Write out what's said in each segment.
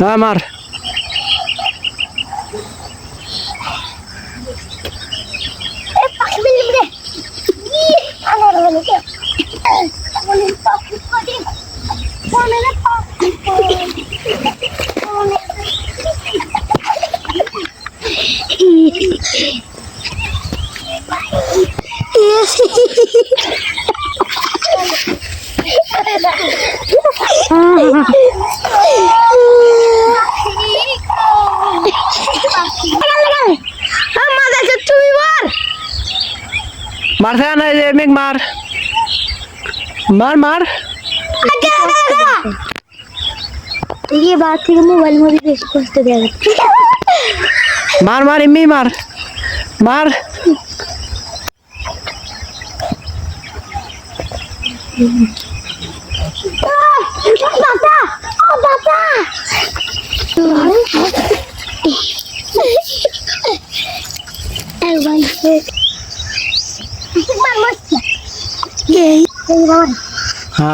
হ্যাঁ মার Eh, মারছে না যে মেঘ মার মার মার ये बात थी कि मोबाइल में भी देश पोस्ट दे মার মার এমনি মার মার बाबा ओ बाबा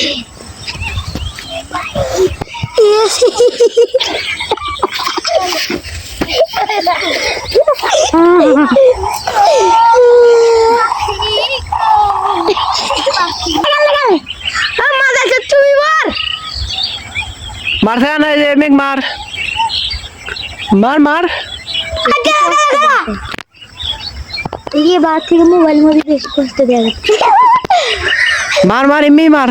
Iya sih. Mama dah cuci war. মারছে না যে মেঘ মার মার মার ये बात थी कि मोबाइल में भी देश पोस्ट दे মার মার এমনি মার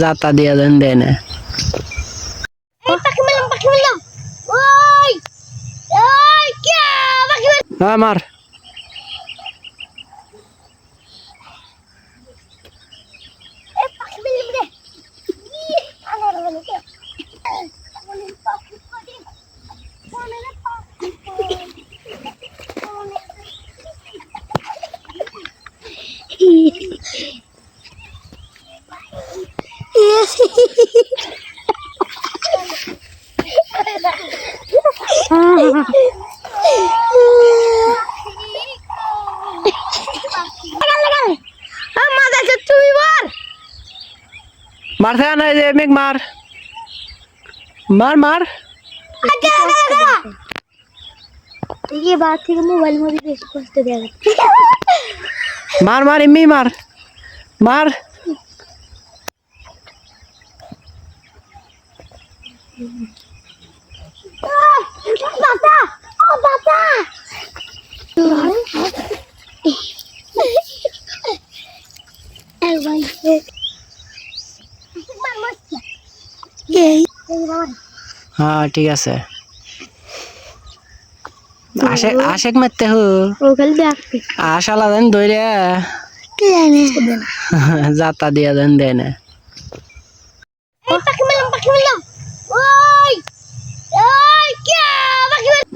যাতা দিয়া দেন দেয় না। Eh, মারছে না যে মেঘ মার মার মার ये बात थी कि मोबाइल में भी देश पोस्ट दे মার মার এমনি মার মার बाबा দাদা হ্যাঁ, ঠিক আছে। আশেক আশেক মারতে হু। আশালা দেন দইরে। যাতা দিয়া দেন দেনে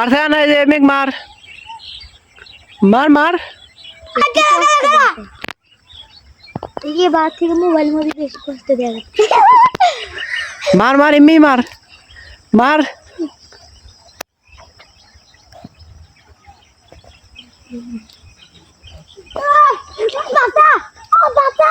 মারতে না যে মেঘ মার মার মার ये बात थी कि मोबाइल में भी बेस्ट पोस्ट दे মার মার এমনি মার মার दादा ओ दादा